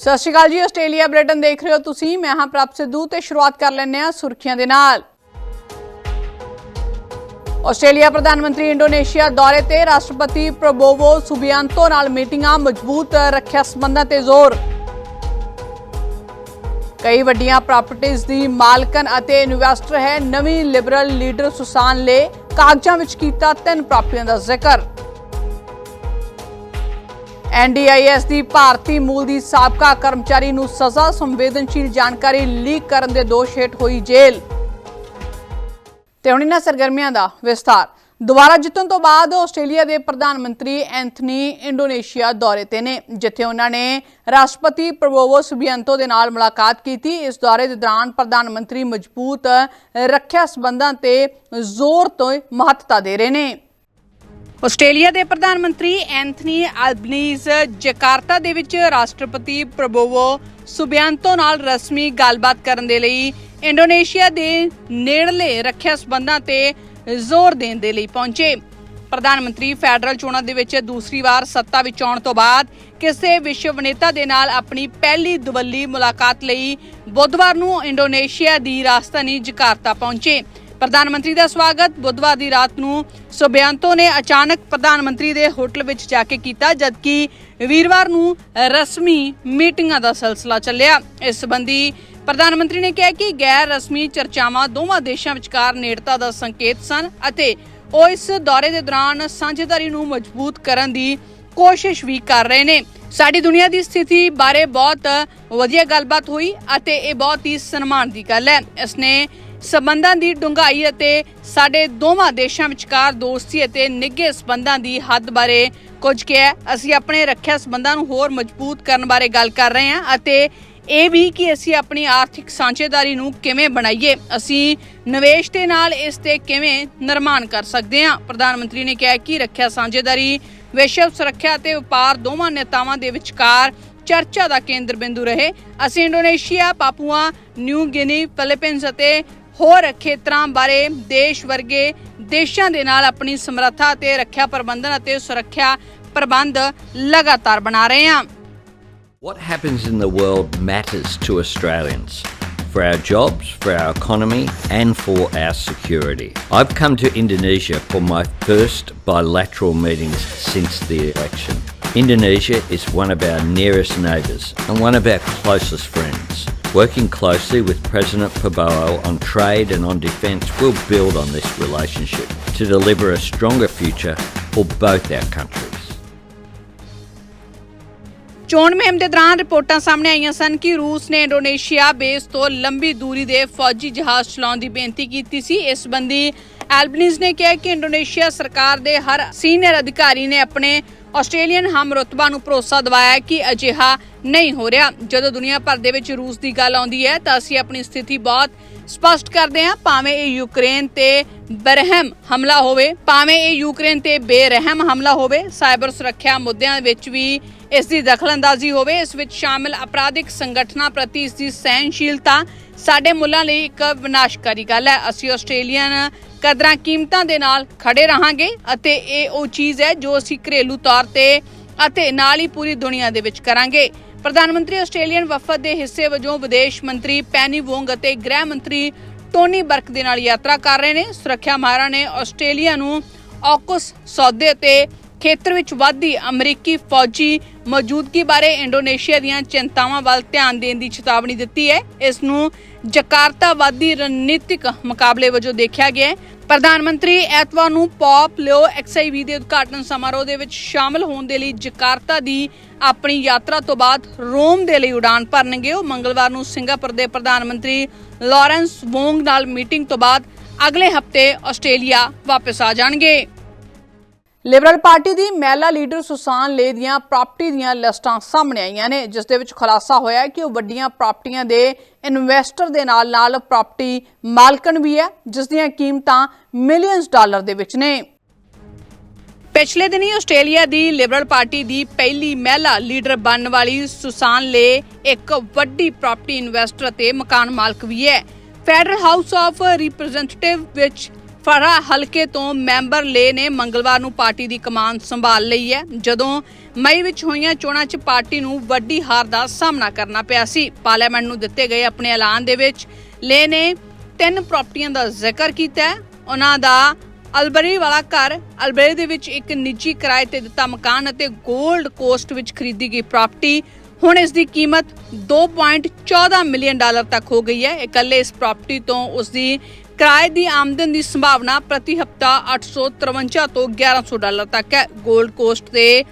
ਸਤਿ ਸ਼੍ਰੀ ਅਕਾਲ ਜੀ, Australia Britain ਦੇਖ ਰਹੇ ਹੋ ਤੁਸੀਂ। ਮੈਂ ਹਾਂ ਪ੍ਰਭ ਸਿੱਧੂ ਤੇ ਸ਼ੁਰੂਆਤ ਕਰ ਲੈਂਦੇ ਹਾਂ ਸੁਰਖੀਆਂ ਦੇ ਨਾਲ। ਆਸਟ੍ਰੇਲੀਆ ਪ੍ਰਧਾਨ ਮੰਤਰੀ ਇੰਡੋਨੇਸ਼ੀਆ ਦੌਰੇ ਤੇ ਰਾਸ਼ਟਰਪਤੀ ਪ੍ਰਬੋਵੋ ਸੁਬਿਆਂਤੋ ਨਾਲ ਮੀਟਿੰਗਾਂ, ਮਜ਼ਬੂਤ ਰੱਖਿਆ ਸੰਬੰਧਾਂ ਤੇ ਜ਼ੋਰ। ਕਈ ਵੱਡੀਆਂ ਪ੍ਰਾਪਰਟੀਆਂ ਦੀ ਮਾਲਕਨ ਅਤੇ ਇਨਵੈਸਟਰ ਹੈ। ਨਵੀਂ ਲਿਬਰਲ ਲੀਡਰ ਸੁਸਾਨ ਲੇ ਕਾਗਜ਼ਾਂ ਵਿੱਚ ਕੀਤਾ ਤਿੰਨ ਪ੍ਰਾਪਤੀਆਂ ਦਾ ਜ਼ਿਕਰ। ਐਨਡੀਆਈਐਸ ਦੀ ਭਾਰਤੀ ਮੂਲ ਦੀ ਸਾਬਕਾ ਕਰਮਚਾਰੀ ਨੂੰ ਸਜ਼ਾ, ਸੰਵੇਦਨਸ਼ੀਲ ਜਾਣਕਾਰੀ ਲੀਕ ਕਰਨ ਦੇ ਦੋਸ਼ ਹੇਠ ਹੋਈ ਜੇਲ੍ਹ। ਤੇ ਹੁਣ ਇਹਨਾਂ ਸਰਗਰਮੀਆਂ ਦਾ ਵਿਸਥਾਰ। ਦੁਬਾਰਾ ਜਿੱਤਣ ਤੋਂ ਬਾਅਦ ਆਸਟ੍ਰੇਲੀਆ ਦੇ ਪ੍ਰਧਾਨ ਮੰਤਰੀ ਐਂਥਨੀ ਇੰਡੋਨੇਸ਼ੀਆ ਦੌਰੇ ਤੇ ਨੇ, ਜਿੱਥੇ ਉਹਨਾਂ ਨੇ ਰਾਸ਼ਟਰਪਤੀ ਪ੍ਰਬੋਵੋ ਸੁਬੀਅੰਤੋ ਦੇ ਨਾਲ ਮੁਲਾਕਾਤ ਕੀਤੀ। ਇਸ ਦੌਰੇ ਦੇ ਦੌਰਾਨ ਪ੍ਰਧਾਨ ਮੰਤਰੀ ਮਜ਼ਬੂਤ ਰੱਖਿਆ ਸਬੰਧਾਂ ਤੇ ਜ਼ੋਰ ਤੋਂ ਮਹੱਤਤਾ ਦੇ ਰਹੇ ਨੇ। ਆਸਟ੍ਰੇਲੀਆ ਦੇ ਪ੍ਰਧਾਨ ਮੰਤਰੀ ਐਂਥਨੀ ਐਲਬਨੀਜ਼ ਜਕਾਰਤਾ ਦੇ ਵਿੱਚ ਰਾਸ਼ਟਰਪਤੀ ਪ੍ਰਬੋਵੋ ਸੁਬਿਆਂਤੋ ਨਾਲ ਰਸਮੀ ਗੱਲਬਾਤ ਕਰਨ ਦੇ ਲਈ ਇੰਡੋਨੇਸ਼ੀਆ ਦੇ ਨੇੜਲੇ ਰੱਖਿਆ ਸਬੰਧਾਂ ਤੇ ਜ਼ੋਰ ਦੇਣ ਦੇ ਲਈ ਪਹੁੰਚੇ। ਪ੍ਰਧਾਨ ਮੰਤਰੀ ਫੈਡਰਲ ਚੋਣਾਂ ਦੇ ਵਿੱਚ ਦੂਸਰੀ ਵਾਰ ਸੱਤਾ ਵਿੱਚ ਆਉਣ ਤੋਂ ਬਾਅਦ ਕਿਸੇ ਵਿਸ਼ਵ ਨੇਤਾ ਦੇ ਨਾਲ ਆਪਣੀ ਪਹਿਲੀ ਦਵੱਲੀ ਮੁਲਾਕਾਤ ਲਈ ਬੁੱਧਵਾਰ ਨੂੰ ਇੰਡੋਨੇਸ਼ੀਆ ਦੀ ਰਾਜਧਾਨੀ ਜਕਾਰਤਾ ਪਹੁੰਚੇ। ਪ੍ਰਧਾਨ ਮੰਤਰੀ ਦਾ ਸਵਾਗਤ। ਬੁੱਧਵਾਰ ਦੀ ਰਾਤ ਨੂੰ ਸੁਬਿਆਂਤੋ ਨੇ ਅਚਾਨਕ ਪ੍ਰਧਾਨ ਮੰਤਰੀ ਦੇ ਹੋਟਲ ਵਿੱਚ ਜਾ ਕੇ ਕੀਤਾ, ਜਦਕਿ ਵੀਰਵਾਰ ਨੂੰ ਰਸਮੀ ਮੀਟਿੰਗਾਂ ਦਾ ਸਿਲਸਿਲਾ ਚੱਲਿਆ। ਇਸ ਸੰਬੰਧੀ ਪ੍ਰਧਾਨ ਮੰਤਰੀ ਨੇ ਕਿਹਾ ਕਿ ਗੈਰ ਰਸਮੀ ਚਰਚਾਵਾਂ ਦੋਵਾਂ ਦੇਸ਼ਾਂ ਵਿਚਕਾਰ ਨੇੜਤਾ ਦਾ ਸੰਕੇਤ ਸਨ ਅਤੇ ਉਹ ਇਸ ਦੌਰੇ ਦੇ ਦੌਰਾਨ ਸਾਂਝੇਦਾਰੀ ਨੂੰ ਮਜ਼ਬੂਤ ਕਰਨ ਦੀ ਕੋਸ਼ਿਸ਼ ਵੀ ਕਰ ਰਹੇ ਨੇ। ਸਾਡੀ ਦੁਨੀਆ ਦੀ ਸਥਿਤੀ ਬਾਰੇ ਬਹੁਤ ਵਧੀਆ ਗੱਲਬਾਤ ਹੋਈ ਅਤੇ ਇਹ ਬਹੁਤ ਹੀ ਸਨਮਾਨ ਦੀ ਗੱਲ ਹੈ। ਇਸ ਨੇ ਸਬੰਧਾਂ ਦੀ ਡੂੰਘਾਈ ਅਤੇ ਸਾਡੇ ਦੋਵਾਂ ਦੇਸ਼ਾਂ ਵਿਚਕਾਰ ਦੋਸਤੀ ਅਤੇ ਨਿੱਘੇ ਸਬੰਧਾਂ ਦੀ ਹੱਦ ਬਾਰੇ ਕੁਝ ਕਿਹਾ ਅਸੀਂ ਆਪਣੇ ਰੱਖਿਆ ਸਬੰਧਾਂ ਨੂੰ ਹੋਰ ਮਜ਼ਬੂਤ ਕਰਨ ਬਾਰੇ ਗੱਲ ਕਰ ਰਹੇ ਹਾਂ ਅਤੇ ਇਹ ਵੀ ਕਿ ਅਸੀਂ ਆਪਣੀ ਆਰਥਿਕ ਸਾਂਝੇਦਾਰੀ ਨੂੰ ਕਿਵੇਂ ਬਣਾਈਏ, ਅਸੀਂ ਨਿਵੇਸ਼ ਦੇ ਨਾਲ ਇਸ ਤੇ ਕਿਵੇਂ ਨਿਰਮਾਣ ਕਰ ਸਕਦੇ ਹਾਂ। ਪ੍ਰਧਾਨ ਮੰਤਰੀ ਨੇ ਕਿਹਾ ਕਿ ਰੱਖਿਆ ਸਾਂਝੇਦਾਰੀ, ਵਿਸ਼ਵ ਸੁਰੱਖਿਆ ਅਤੇ ਵਪਾਰ ਦੋਵਾਂ ਨੇਤਾਵਾਂ ਦੇ ਵਿਚਕਾਰ ਚਰਚਾ ਦਾ ਕੇਂਦਰ ਬਿੰਦੂ ਰਹੇ। ਅਸੀਂ Indonesia, Papua, New Guinea Philippines ਅਤੇ ਹੋਰ ਖੇਤਰਾਂ ਬਾਰੇ ਦੇਸ਼ ਵਰਗੇ ਦੇਸ਼ਾਂ ਦੇ ਨਾਲ ਆਪਣੀ ਸਮਰੱਥਾ ਅਤੇ ਰੱਖਿਆ ਪ੍ਰਬੰਧਨ ਅਤੇ ਸੁਰੱਖਿਆ ਪ੍ਰਬੰਧ ਲਗਾਤਾਰ ਬਣਾ ਰਹੇ ਹਾਂ What happens in the world matters to Australians for our jobs, for our economy, and for our security. I've come to Indonesia for my first bilateral meetings since the election. Indonesia is one of our nearest neighbours and one of our closest friends. Working closely with President Prabowo on trade and on defence will build on this relationship to deliver a stronger future for both our countries. ਚੋਣ ਮੁਹਿੰਮ ਦੇ ਦੌਰਾਨ ਰਿਪੋਰਟਾਂ ਸਾਹਮਣੇ ਆਈਆਂ ਸਨ ਕਿ ਰੂਸ ਨੇ ਇੰਡੋਨੇਸ਼ੀਆ ਬੇਸ ਤੋਂ ਲੰਬੀ ਦੂਰੀ ਦੇ ਫੌਜੀ ਜਹਾਜ਼ ਚਲਾਉਣ ਦੀ ਬੇਨਤੀ ਕੀਤੀ ਸੀ ਇਸ ਸੰਬੰਧੀ ਐਲਬਨੀਜ਼ ਨੇ ਕਿਹਾ ਕਿ ਇੰਡੋਨੇਸ਼ੀਆ ਸਰਕਾਰ ਦੇ ਹਰ ਸੀਨੀਅਰ ਅਧਿਕਾਰੀ ਨੇ ਆਪਣੇ ਆਸਟ੍ਰੇਲੀਅਨ ਹਮ ਨੂੰ ਭਰੋਸਾ ਦਿਵਾਇਆ ਕਿ ਅਜਿਹਾ ਨਹੀਂ ਹੋ ਰਿਹਾ। ਜਦੋਂ ਦੁਨੀਆ ਭਰ ਦੇ ਵਿੱਚ ਰੂਸ ਦੀ ਗੱਲ ਆਉਂਦੀ ਹੈ, ਤਾਂ ਅਸੀਂ ਆਪਣੀ ਸਥਿਤੀ ਬਹੁਤ ਸਪਸ਼ਟ ਕਰਦੇ ਹਾਂ। ਭਾਵੇਂ ਇਹ ਯੂਕਰੇਨ ਤੇ ਬਰਹਿਮ ਹਮਲਾ ਹੋਵੇ, ਭਾਵੇਂ ਇਹ ਯੂਕਰੇਨ ਤੇ ਬੇਰਹਿਮ ਹਮਲਾ ਹੋਵੇ, ਸਾਈਬਰ ਸੁਰੱਖਿਆ ਮੁੱਦਿਆਂ ਵਿੱਚ ਵੀ ਇਸ ਦੀ ਦਖਲਅੰਦਾਜ਼ੀ ਹੋਵੇ, ਇਸ ਵਿੱਚ ਸ਼ਾਮਿਲ ਅਪਰਾਧਿਕ ਸੰਗਠਨਾਂ ਪ੍ਰਤੀ ਇਸ ਦੀ ਸਹਿਨਸ਼ੀਲਤਾ ਸਾਡੇ ਮੁੱਲਾਂ ਲਈ ਇੱਕ ਵਿਨਾਸ਼ਕਾਰੀ ਗੱਲ ਹੈ। ਅਸੀਂ ਆਸਟ੍ਰੇਲੀਅਨ ਕਦਰਾਂ ਕੀਮਤਾਂ ਦੇ ਨਾਲ ਖੜੇ ਰਹਾਂਗੇ ਅਤੇ ਇਹ ਉਹ ਚੀਜ਼ ਹੈ ਜੋ ਅਸੀਂ ਘਰੇਲੂ ਤੌਰ ਤੇ ਅਤੇ ਨਾਲ ਹੀ ਪੂਰੀ ਦੁਨੀਆ ਦੇ ਵਿੱਚ ਕਰਾਂਗੇ। ਪ੍ਰਧਾਨ ਮੰਤਰੀ ਆਸਟ੍ਰੇਲੀਅਨ ਵਫਦ ਦੇ ਹਿੱਸੇ ਵਜੋਂ ਵਿਦੇਸ਼ ਮੰਤਰੀ ਪੈਨੀ ਵੋਂਗ ਅਤੇ ਗ੍ਰਹਿ ਮੰਤਰੀ ਟੋਨੀ ਬਰਕ ਦੇ ਨਾਲ ਯਾਤਰਾ ਕਰ ਰਹੇ ਨੇ। ਸੁਰੱਖਿਆ ਮਾਹਰਾਂ ਨੇ ਆਸਟ੍ਰੇਲੀਆ ਨੂੰ ਔਕਸ ਸੌਦੇ ਅਤੇ ਖੇਤਰ ਵਿੱਚ ਵਧਦੀ ਅਮਰੀਕੀ ਫੌਜੀ ਮੌਜੂਦਗੀ ਬਾਰੇ ਇੰਡੋਨੇਸ਼ੀਆ ਦੀਆਂ ਚਿੰਤਾਵਾਂ ਵੱਲ ਧਿਆਨ ਦੇਣ ਦੀ ਚੇਤਾਵਨੀ ਦਿੱਤੀ ਹੈ। ਇਸ ਨੂੰ ਜਕਾਰਤਾ ਰਣਨੀਤਿਕ ਮੁਕਾਬਲੇ ਵਜੋਂ ਦੇਖਿਆ ਗਿਆ ਹੈ। ਪ੍ਰਧਾਨ ਮੰਤਰੀ ਐਤਵਾਰ ਨੂੰ ਪੌਪ ਲਿਓ ਐਕਸਆਈਵੀ ਦੇ ਉਦਘਾਟਨ ਸਮਾਰੋਹ ਦੇ ਵਿੱਚ ਸ਼ਾਮਲ ਹੋਣ ਦੇ ਲਈ ਜਕਾਰਤਾ ਦੀ ਆਪਣੀ ਯਾਤਰਾ ਤੋਂ ਬਾਅਦ ਰੋਮ ਦੇ ਲਈ ਉਡਾਨ ਭਰਨਗੇ। ਉਹ ਮੰਗਲਵਾਰ ਨੂੰ ਸਿੰਗਾਪੁਰ ਦੇ ਪ੍ਰਧਾਨ ਮੰਤਰੀ ਲਾਰੈਂਸ ਵੋਂਗ ਨਾਲ ਮੀਟਿੰਗ ਤੋਂ ਬਾਅਦ ਅਗਲੇ ਹਫ਼ਤੇ ਆਸਟ੍ਰੇਲੀਆ ਵਾਪਸ ਆ ਜਾਣਗੇ। ਲਿਬਰਲ ਪਾਰਟੀ ਦੀ ਮਹਿਲਾ ਲੀਡਰ ਸੁਸਾਨ ਲੇ ਦੀਆਂ ਪ੍ਰਾਪਰਟੀ ਦੀਆਂ ਲਿਸਟਾਂ ਸਾਹਮਣੇ ਆਈਆਂ ਨੇ, ਜਿਸ ਦੇ ਵਿੱਚ ਖੁਲਾਸਾ ਹੋਇਆ ਕਿ ਉਹ ਵੱਡੀਆਂ ਪ੍ਰਾਪਰਟੀਆਂ ਦੇ ਇਨਵੈਸਟਰ ਦੇ ਨਾਲ ਨਾਲ ਪ੍ਰਾਪਰਟੀ ਮਾਲਕਣ ਵੀ ਹੈ, ਜਿਸ ਦੀਆਂ ਕੀਮਤਾਂ ਮਿਲੀਅਨਸ ਡਾਲਰ ਦੇ ਵਿੱਚ ਨੇ। ਪਿਛਲੇ ਦਿਨੀ ਆਸਟ੍ਰੇਲੀਆ ਦੀ ਲਿਬਰਲ ਪਾਰਟੀ ਦੀ ਪਹਿਲੀ ਮਹਿਲਾ ਲੀਡਰ ਬਣਨ ਵਾਲੀ ਸੁਸਾਨ ਲੇ ਇੱਕ ਵੱਡੀ ਪ੍ਰਾਪਰਟੀ ਇਨਵੈਸਟਰ ਅਤੇ ਮਕਾਨ ਮਾਲਕ ਵੀ ਹੈ। ਫੈਡਰਲ ਹਾਊਸ ਆਫ ਰਿਪਰੈਜ਼ੈਂਟੇਟਿਵ ਵਿੱਚ ਫੜਾ ਹਲਕੇ ਤੋਂ ਮੈਂਬਰ ਲੇ ਨੇ। ਮੰਗਲਵਾਰ ਨੂੰ ਪਾਰਟੀ ਦੀ ਕਮਾਨ ਸੰਭਾਲ ਲਈ ਹੈ। ਜਦੋਂ ਮਈ ਵਿੱਚ ਹੋਈਆਂ ਚੋਣਾਂ 'ਚ ਪਾਰਟੀ ਨੂੰ ਵੱਡੀ ਹਾਰ ਦਾ ਸਾਹਮਣਾ ਕਰਨਾ ਪਿਆ ਸੀ। ਪਾਰਲੀਮੈਂਟ ਨੂੰ ਦਿੱਤੇ ਗਏ ਆਪਣੇ ਐਲਾਨ ਦੇ ਵਿੱਚ ਲੇ ਨੇ ਤਿੰਨ ਪ੍ਰਾਪਰਟੀਆਂ ਦਾ ਜ਼ਿਕਰ ਕੀਤਾ ਹੈ। ਉਹਨਾਂ ਦਾ ਅਲਬਰੀ ਵਾਲਾ ਘਰ, ਅਲਬਰੀ ਦੇ ਵਿੱਚ ਇੱਕ ਨਿੱਜੀ ਕਿਰਾਏ ਤੇ ਦਿੱਤਾ ਮਕਾਨ ਅਤੇ 골ਡ ਕੋਸਟ ਵਿੱਚ ਖਰੀਦੀ ਗਈ ਪ੍ਰਾਪਰਟੀ। ਹੁਣ ਇਸ ਦੀ ਕੀਮਤ 2.14 ਮਿਲੀਅਨ ਡਾਲਰ ਤੱਕ ਹੋ ਗਈ ਹੈ। ਇਕੱਲੇ ਇਸ ਪ੍ਰਾਪਰਟੀ ਤੋਂ ਉਸ ਦੀ ਕਿਰਾਏ ਦੀ ਆਮਦਨ ਦੀ ਸੰਭਾਵਨਾ ਪ੍ਰਤੀ ਹਫਤਾ 853 ਤੋਂ 1100 ਡਾਲਰ ਤੱਕ ਹੈ। 골ਡ ਕੋਸਟ ਤੇ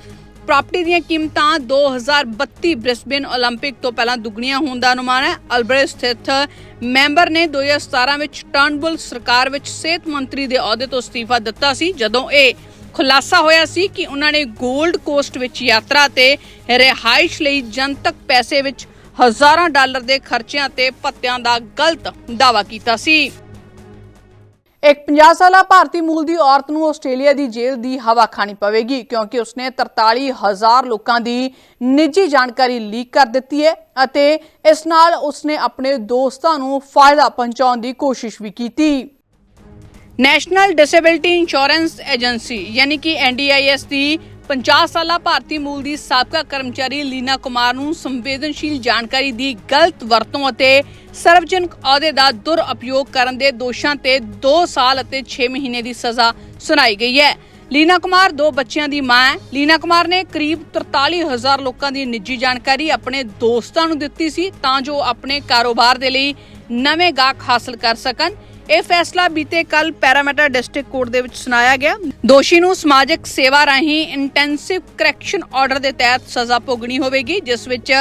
ਪ੍ਰਾਪਰਟੀ ਦੀਆਂ ਕੀਮਤਾਂ 2032 ਬ੍ਰਿਸਬੇਨ 올림픽 ਤੋਂ ਪਹਿਲਾਂ ਦੁੱਗਣੀਆਂ ਹੋਣ ਦਾ ਅਨੁਮਾਨ ਹੈ। ਅਲਬਰਟ ਸਥਿਤ ਮੈਂਬਰ ਨੇ 2017 ਵਿੱਚ ਟਰਨਬੁਲ ਸਰਕਾਰ ਵਿੱਚ ਸਿਹਤ ਮੰਤਰੀ ਦੇ ਅਹੁਦੇ ਤੋਂ ਅਸਤੀਫਾ ਦਿੱਤਾ ਸੀ। ਜਦੋਂ ਇਹ ਖੁਲਾਸਾ ਹੋਇਆ ਸੀ ਕਿ ਉਹਨਾਂ ਨੇ 골ਡ ਕੋਸਟ ਵਿੱਚ ਯਾਤਰਾ ਤੇ ਰਿਹਾਇਸ਼ ਲਈ ਜਨਤਕ ਪੈਸੇ ਵਿੱਚ ਹਜ਼ਾਰਾਂ ਡਾਲਰ ਦੇ ਖਰਚਿਆਂ ਤੇ ਭੱਤਿਆਂ ਦਾ ਗਲਤ ਦਾਅਵਾ ਕੀਤਾ ਸੀ। ਇੱਕ 50 ਸਾਲਾ ਭਾਰਤੀ ਮੂਲ ਦੀ ਔਰਤ ਨੂੰ ਆਸਟ੍ਰੇਲੀਆ ਦੀ ਜੇਲ੍ਹ ਦੀ ਹਵਾ ਖਾਣੀ ਪਵੇਗੀ ਕਿਉਂਕਿ ਉਸਨੇ 43000 ਲੋਕਾਂ ਦੀ ਨਿੱਜੀ ਜਾਣਕਾਰੀ ਲੀਕ ਕਰ ਦਿੱਤੀ ਹੈ ਅਤੇ ਇਸ ਨਾਲ ਉਸਨੇ ਆਪਣੇ ਦੋਸਤਾਂ ਨੂੰ ਫਾਇਦਾ ਪਹੁੰਚਾਉਣ ਦੀ ਕੋਸ਼ਿਸ਼ ਵੀ ਕੀਤੀ। ਨੈਸ਼ਨਲ ਡਿਸੇਬਿਲਟੀ ਇੰਸ਼ੋਰੈਂਸ ਏਜੰਸੀ, ਯਾਨੀ ਕਿ ਐਨਡੀਆਈਐਸ ਦੀ 50 ਸਾਲਾ ਭਾਰਤੀ ਮੂਲ ਦੀ ਸਾਬਕਾ ਕਰਮਚਾਰੀ ਲੀਨਾ ਕੁਮਾਰ ਨੂੰ ਸੰਵੇਦਨਸ਼ੀਲ ਜਾਣਕਾਰੀ ਦੀ ਗਲਤ ਵਰਤੋਂ ਅਤੇ ਸਰਵਜਨਕ ਅਹੁਦੇ ਦਾ ਦੁਰਉਪਯੋਗ ਕਰਨ ਦੇ ਦੋਸ਼ਾਂ ਤੇ 2 ਸਾਲ ਅਤੇ 6 ਮਹੀਨੇ ਦੀ ਸਜ਼ਾ ਸੁਣਾਈ ਗਈ ਹੈ। ਲੀਨਾ ਕੁਮਾਰ ਦੋ ਬੱਚਿਆਂ ਦੀ ਮਾਂ ਹੈ। ਲੀਨਾ ਕੁਮਾਰ ਨੇ ਕਰੀਬ 43000 ਲੋਕਾਂ ਦੀ ਨਿੱਜੀ ਜਾਣਕਾਰੀ ਆਪਣੇ ਦੋਸਤਾਂ ਨੂੰ ਦਿੱਤੀ ਸੀ ਤਾਂ ਜੋ ਆਪਣੇ ਕਾਰੋਬਾਰ ਦੇ ਲਈ ਨਵੇਂ ਗਾਹਕ ਹਾਸਲ ਕਰ ਸਕਣ। ਇਹ ਫੈਸਲਾ ਬੀਤੇ ਕੱਲ ਪੈਰਾਮੀਟਰ ਡਿਸਟ੍ਰਿਕਟ ਕੋਰਟ ਦੇ ਵਿੱਚ ਸੁਣਾਇਆ ਗਿਆ। ਦੋਸ਼ੀ ਨੂੰ ਸਮਾਜਿਕ ਸੇਵਾ ਰਾਹੀਂ ਇੰਟੈਂਸਿਵ ਕਰੈਕਸ਼ਨ ਆਰਡਰ ਦੇ ਤਹਿਤ ਸਜ਼ਾ ਭੋਗਣੀ ਹੋਵੇਗੀ, ਜਿਸ ਵਿੱਚ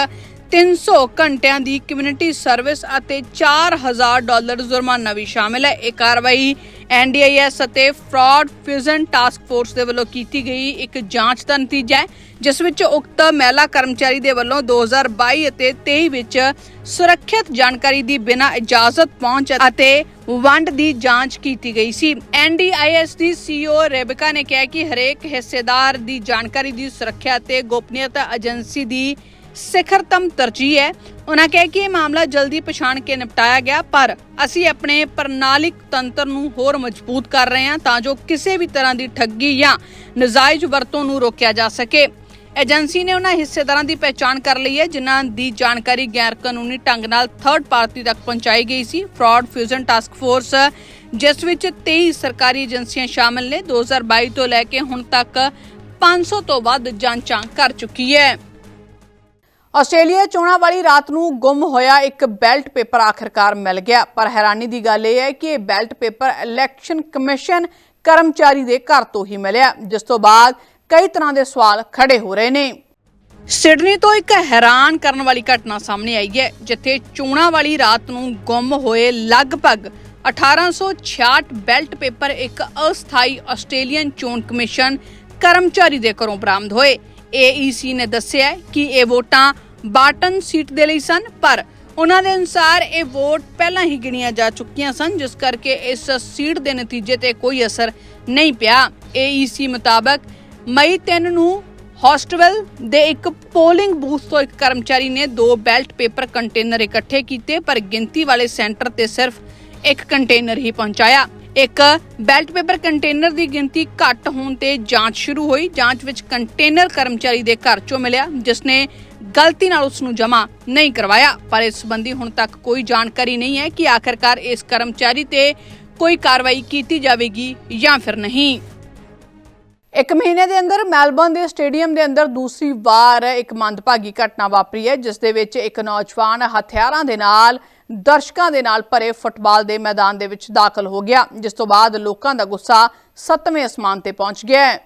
300 ਘੰਟਿਆਂ ਦੀ ਕਮਿਊਨਿਟੀ ਸਰਵਿਸ ਅਤੇ 4000 ਡਾਲਰ ਜੁਰਮਾਨਾ ਵੀ ਸ਼ਾਮਿਲ ਹੈ। ਇਹ ਕਾਰਵਾਈ ਐਨਡੀਆਈਐਸ ਅਤੇ ਫਰਾਡ ਫਿਊਜ਼ਨ ਟਾਸਕ ਫੋਰਸ ਦੇ ਵੱਲੋਂ ਕੀਤੀ ਗਈ। ਇੱਕ ਜਾਂਚ ਦਾ ਨਤੀਜਾ ਹੈ। ਜਿਸ ਵਿੱਚ ਉਕਤ ਮਹਿਲਾ ਕਰਮਚਾਰੀ ਦੇ ਵੱਲੋਂ 2022 ਅਤੇ 23 ਵਿੱਚ ਸੁਰੱਖਿਅਤ ਜਾਣਕਾਰੀ ਦੀ ਬਿਨਾਂ ਇਜਾਜ਼ਤ ਪਹੁੰਚ ਅਤੇ ਵੰਡ ਦੀ ਜਾਂਚ ਕੀਤੀ ਗਈ ਸੀ। ਐਨਡੀਆਈਐਸ ਦੀ ਸੀਈਓ ਰੇਬਿਕਾ ਨੇ ਕਿਹਾ ਕਿ ਹਰੇਕ ਹਿੱਸੇਦਾਰ ਦੀ ਜਾਣਕਾਰੀ ਦੀ ਸੁਰੱਖਿਆ ਤੇ ਗੋਪਨੀਯਤਾ ਏਜੰਸੀ ਦੀ ਸਿਖਰਤਮ ਤਰਜੀਹ ਹੈ। ਉਹਨਾਂ ਕਿਹਾ ਕਿ ਇਹ ਮਾਮਲਾ ਜਲਦੀ ਪਛਾਣ ਕੇ ਨਿਪਟਾਇਆ ਗਿਆ, ਪਰ ਅਸੀਂ ਆਪਣੇ ਪ੍ਰਣਾਲਿਕ ਤੰਤਰ ਨੂੰ ਹੋਰ ਮਜ਼ਬੂਤ ਕਰ ਰਹੇ ਹਾਂ ਤਾਂ ਜੋ ਕਿਸੇ ਵੀ ਤਰ੍ਹਾਂ ਦੀ ਠੱਗੀ ਜਾਂ ਨਜਾਇਜ਼ ਵਰਤੋਂ ਨੂੰ ਰੋਕਿਆ ਜਾ ਸਕੇ। ਏਜੰਸੀ ਨੇ ਉਹਨਾਂ ਹਿੱਸੇਦਾਰਾਂ ਦੀ ਪਛਾਣ ਕਰ ਲਈ ਹੈ, ਜਿਨ੍ਹਾਂ ਦੀ ਜਾਣਕਾਰੀ ਗੈਰ ਕਾਨੂੰਨੀ ਢੰਗ ਨਾਲ ਥਰਡ ਪਾਰਟੀ ਤੱਕ ਪਹੁੰਚਾਈ ਗਈ ਸੀ। ਫਰਾਡ ਫਿਊਜ਼ਨ ਟਾਸਕ ਫੋਰਸ ਜਿਸ ਵਿੱਚ 23 ਸਰਕਾਰੀ ਏਜੰਸੀਆਂ ਸ਼ਾਮਲ ਨੇ 2022 ਤੋਂ ਲੈ ਕੇ ਹੁਣ ਤੱਕ 500 ਤੋਂ ਵੱਧ ਜਾਂਚਾਂ ਕਰ ਚੁੱਕੀ ਹੈ। ਆਸਟ੍ਰੇਲੀਆ ਚੋਣਾਂ ਵਾਲੀ ਰਾਤ ਨੂੰ ਗੁੰਮ ਹੋਇਆ ਇੱਕ ਬੈਲਟ ਪੇਪਰ ਆਖਰਕਾਰ ਮਿਲ ਗਿਆ, ਪਰ ਹੈਰਾਨੀ ਦੀ ਗੱਲ ਇਹ ਹੈ ਕਿ ਇਹ ਬੈਲਟ ਪੇਪਰ ਇਲੈਕਸ਼ਨ ਕਮਿਸ਼ਨ ਕਰਮਚਾਰੀ ਦੇ ਘਰ ਤੋਂ ਹੀ ਮਿਲਿਆ, ਜਿਸ ਤੋਂ ਬਾਅਦ ਕਈ ਤਰ੍ਹਾਂ ਦੇ ਸਵਾਲ ਖੜੇ ਹੋ ਰਹੇ ਨੇ। ਸਿਡਨੀ ਤੋਂ ਇੱਕ ਹੈਰਾਨ ਕਰਨ ਵਾਲੀ ਘਟਨਾ ਸਾਹਮਣੇ ਆਈ ਹੈ, ਜਿੱਥੇ ਚੋਣਾਂ ਵਾਲੀ ਰਾਤ ਨੂੰ ਗੁੰਮ ਹੋਏ ਲਗਭਗ 1866 ਬੈਲਟ ਪੇਪਰ ਇੱਕ ਅਸਥਾਈ ਆਸਟ੍ਰੇਲੀਅਨ ਚੋਣ ਕਮਿਸ਼ਨ ਕਰਮਚਾਰੀ ਦੇ ਘਰੋਂ ਬਰਾਮਦ ਹੋਏ। AEC ਨੇ ਦੱਸਿਆ ਕਿ ਇਹ ਵੋਟਾਂ ਬਾਟਨ ਸੀਟ ਦੇ ਲਈ ਸਨ, ਪਰ ਉਹਨਾਂ ਦੇ ਅਨੁਸਾਰ ਇਹ ਵੋਟ ਪਹਿਲਾਂ ਹੀ ਗਿਣੀਆਂ ਜਾ ਚੁੱਕੀਆਂ ਸਨ, ਜਿਸ ਕਰਕੇ ਇਸ ਸੀਟ ਦੇ ਨਤੀਜੇ ਤੇ ਕੋਈ ਅਸਰ ਨਹੀਂ ਪਿਆ। AEC ਮੁਤਾਬਕ ਮਈ 3 ਨੂੰ ਹੌਸਟਵੈਲ ਦੇ ਇੱਕ ਪੋਲਿੰਗ ਬੂਥ ਤੋਂ ਇੱਕ ਕਰਮਚਾਰੀ ਨੇ ਦੋ ਬੈਲਟ ਪੇਪਰ ਕੰਟੇਨਰ ਇਕੱਠੇ ਕੀਤੇ, ਪਰ ਗਿਣਤੀ ਵਾਲੇ ਸੈਂਟਰ ਤੇ ਸਿਰਫ ਇੱਕ ਕੰਟੇਨਰ ਹੀ ਪਹੁੰਚਾਇਆ। ਇੱਕ ਬੈਲਟ ਪੇਪਰ ਕੰਟੇਨਰ ਦੀ ਗਿਣਤੀ ਘੱਟ ਹੋਣ ਤੇ ਜਾਂਚ ਸ਼ੁਰੂ ਹੋਈ। ਜਾਂਚ ਵਿੱਚ ਕੰਟੇਨਰ ਕਰਮਚਾਰੀ ਦੇ ਘਰ ਚੋਂ ਮਿਲਿਆ, ਜਿਸ ਨੇ ਗਲਤੀ ਨਾਲ ਉਸ ਨੂੰ ਜਮ੍ਹਾਂ ਨਹੀਂ ਕਰਵਾਇਆ। ਪਰ ਇਸ ਸੰਬੰਧੀ ਹੁਣ ਤੱਕ ਕੋਈ ਜਾਣਕਾਰੀ ਨਹੀਂ ਹੈ ਕਿ ਆਖਰਕਾਰ ਇਸ ਕਰਮਚਾਰੀ ਤੇ ਕੋਈ ਕਾਰਵਾਈ ਕੀਤੀ ਜਾਵੇਗੀ ਜਾਂ ਫਿਰ ਨਹੀਂ। ਇੱਕ ਮਹੀਨੇ ਦੇ ਅੰਦਰ ਮੈਲਬੌਰਨ ਦੇ ਸਟੇਡੀਅਮ ਦੇ ਅੰਦਰ ਦੂਸਰੀ ਵਾਰ ਇੱਕ ਮੰਦਭਾਗੀ ਘਟਨਾ ਵਾਪਰੀ ਹੈ, ਜਿਸ ਦੇ ਵਿੱਚ ਇੱਕ ਨੌਜਵਾਨ ਹਥਿਆਰਾਂ ਦੇ ਨਾਲ, ਦਰਸ਼ਕਾਂ ਦੇ ਨਾਲ ਭਰੇ ਫੁੱਟਬਾਲ ਦੇ ਮੈਦਾਨ ਦੇ ਵਿੱਚ ਦਾਖਲ ਹੋ ਗਿਆ, ਜਿਸ ਤੋਂ ਬਾਅਦ ਲੋਕਾਂ ਦਾ ਗੁੱਸਾ ਸੱਤਵੇਂ ਅਸਮਾਨ ਤੇ ਪਹੁੰਚ ਗਿਆ ਹੈ।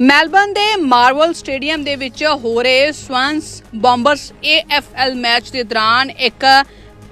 ਮੈਲਬੌਰਨ ਦੇ ਮਾਰਵਲ ਸਟੇਡੀਅਮ ਦੇ ਵਿੱਚ ਹੋ ਰਹੇ ਸਵਾਂਸ ਬੰਬਰਸ AFL ਮੈਚ ਦੇ ਦੌਰਾਨ ਇੱਕ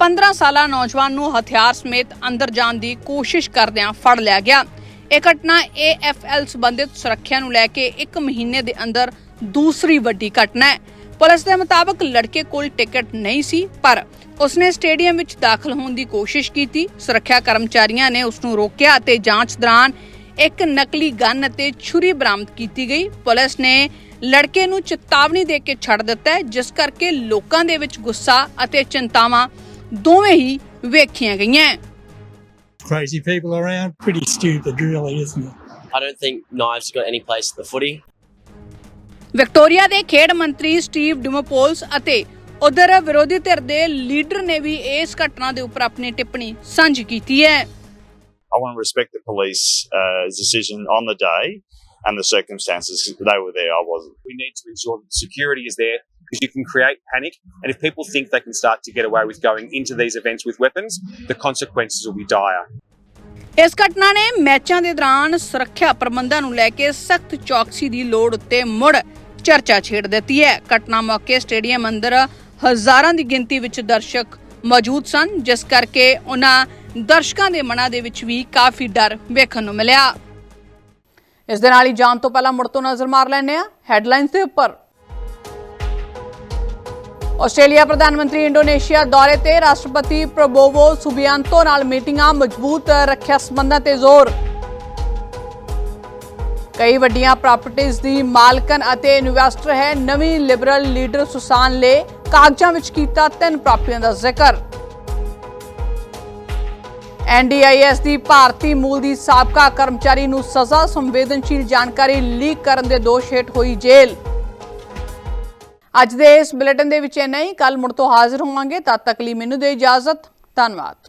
15 ਸਾਲਾ ਨੌਜਵਾਨ ਨੂੰ ਹਥਿਆਰ ਸਮੇਤ ਅੰਦਰ ਜਾਣ ਦੀ ਕੋਸ਼ਿਸ਼ ਕਰਦਿਆਂ ਫੜ ਲਿਆ ਗਿਆ। ਇਹ ਘਟਨਾ AFL ਸੰਬੰਧਿਤ ਸੁਰੱਖਿਆ ਨੂੰ ਲੈ ਕੇ 1 ਮਹੀਨੇ ਦੇ ਅੰਦਰ ਦੂਸਰੀ ਵੱਡੀ ਘਟਨਾ ਹੈ। ਪੁਲਿਸ ਦੇ ਮੁਤਾਬਕ ਲੜਕੇ ਕੋਲ ਟਿਕਟ ਨਹੀਂ ਸੀ, ਪਰ ਉਸਨੇ ਸਟੇਡੀਅਮ ਵਿੱਚ ਦਾਖਲ ਹੋਣ ਦੀ ਕੋਸ਼ਿਸ਼ ਕੀਤੀ। ਸੁਰੱਖਿਆ ਕਰਮਚਾਰੀਆਂ ਨੇ ਉਸ ਨੂੰ ਰੋਕਿਆ ਅਤੇ ਜਾਂਚ ਦੌਰਾਨ ਇੱਕ ਨਕਲੀ ਗਨ ਅਤੇ ਛੁਰੀ ਬਰਾਮਦ ਕੀਤੀ ਗਈ। ਪੁਲਿਸ ਨੇ ਲੜਕੇ ਨੂੰ ਚੇਤਾਵਨੀ ਦੇ ਕੇ ਛੱਡ ਦਿੱਤਾ ਜਿਸ ਕਰਕੇ ਲੋਕਾਂ ਦੇ ਵਿੱਚ ਗੁੱਸਾ ਅਤੇ ਚਿੰਤਾਵਾਂ ਦੋਵੇਂ ਹੀ ਵੇਖੀਆਂ ਗਈਆਂ। Crazy people around. Pretty stupid, really, isn't it? I don't think knives got any place at the footy. Victoria ਦੇ ਖੇਡ ਮੰਤਰੀ ਸਟੀਵ ਡਿਮੋਪੋਲਸ ਅਤੇ ਉਧਰ ਵਿਰੋਧੀ ਧਿਰ ਦੇ ਲੀਡਰ ਨੇ ਵੀ ਇਸ ਘਟਨਾ ਦੇ ਉੱਪਰ ਆਪਣੀ ਟਿੱਪਣੀ ਸਾਂਝੀ ਕੀਤੀ ਹੈ I want to respect the police uh, decision on the day and the circumstances. They were there, I wasn't. We need to ensure that security is there because you can create panic. And if people think they can start to get away with going into these events with weapons, the consequences will be dire. ਇਸ ਘਟਨਾ ਨੇ ਮੈਚਾਂ ਦੇ ਦੌਰਾਨ ਸੁਰੱਖਿਆ ਪ੍ਰਬੰਧਾਂ ਨੂੰ ਲੈ ਕੇ ਸਖਤ ਚੌਕਸੀ ਦੀ ਲੋੜ ਉੱਤੇ ਮੁੜ ਚਰਚਾ ਛੇੜ ਦਿੱਤੀ ਹੈ ਘਟਨਾ ਮੌਕੇ ਸਟੇਡੀਅਮ ਅੰਦਰ ਹਜ਼ਾਰਾਂ ਦੀ ਗਿਣਤੀ ਵਿੱਚ ਦਰਸ਼ਕ ਮੌਜੂਦ ਸਨ ਜਿਸ ਕਰਕੇ ਉਹਨਾਂ ਦਰਸ਼ਕਾਂ ਦੇ ਮਨਾਂ ਦੇ ਵਿੱਚ ਵੀ ਕਾਫੀ ਡਰ ਵੇਖਣ ਨੂੰ ਮਿਲਿਆ ਇਸ ਦੇ ਨਾਲ ਹੀ ਜਾਣ ਤੋਂ ਪਹਿਲਾਂ ਮੁੜ ਤੋਂ ਨਜ਼ਰ ਮਾਰ ਲੈਂਦੇ ਆ ਹੈਡਲਾਈਨਸ ਦੇ ਉੱਪਰ ਆਸਟ੍ਰੇਲੀਆ ਪ੍ਰਧਾਨ ਮੰਤਰੀ ਇੰਡੋਨੇਸ਼ੀਆ ਦੌਰੇ ਤੇ ਰਾਸ਼ਟਰਪਤੀ ਪ੍ਰਬੋਵੋ ਸੁਬਿਆਂਤੋ ਨਾਲ ਮੀਟਿੰਗਾਂ ਮਜ਼ਬੂਤ ਰੱਖਿਆ ਸੰਬੰਧਾਂ ਤੇ ਜ਼ੋਰ। ਕਈ ਵੱਡੀਆਂ ਪ੍ਰਾਪਰਟੀਆਂ ਦੀ ਮਾਲਕਨ ਅਤੇ ਇਨਵੈਸਟਰ ਹੈ ਨਵੀਂ ਲਿਬਰਲ ਲੀਡਰ ਸੁਸਾਨ ਲੇ, ਕਾਗਜ਼ਾਂ ਵਿੱਚ ਕੀਤਾ ਤਿੰਨ ਪ੍ਰਾਪਤੀਆਂ ਦਾ ਜ਼ਿਕਰ। ਐਨਡੀਆਈਐਸ ਦੀ ਭਾਰਤੀ ਮੂਲ ਦੀ ਸਾਬਕਾ ਕਰਮਚਾਰੀ ਨੂੰ ਸਜ਼ਾ ਸੰਵੇਦਨਸ਼ੀਲ ਜਾਣਕਾਰੀ ਲੀਕ ਕਰਨ ਦੇ ਦੋਸ਼ ਹੇਠ ਹੋਈ ਜੇਲ੍ਹ। ਅੱਜ ਦੇ ਇਸ ਬੁਲੇਟਿਨ ਦੇ ਵਿੱਚ ਇੰਨਾ ਹੀ। ਕੱਲ ਮੁੜ ਤੋਂ ਹਾਜ਼ਰ ਹੋਵਾਂਗੇ, ਤਦ ਤੱਕ ਲਈ ਮੈਨੂੰ ਦੇ ਇਜਾਜ਼ਤ। ਧੰਨਵਾਦ।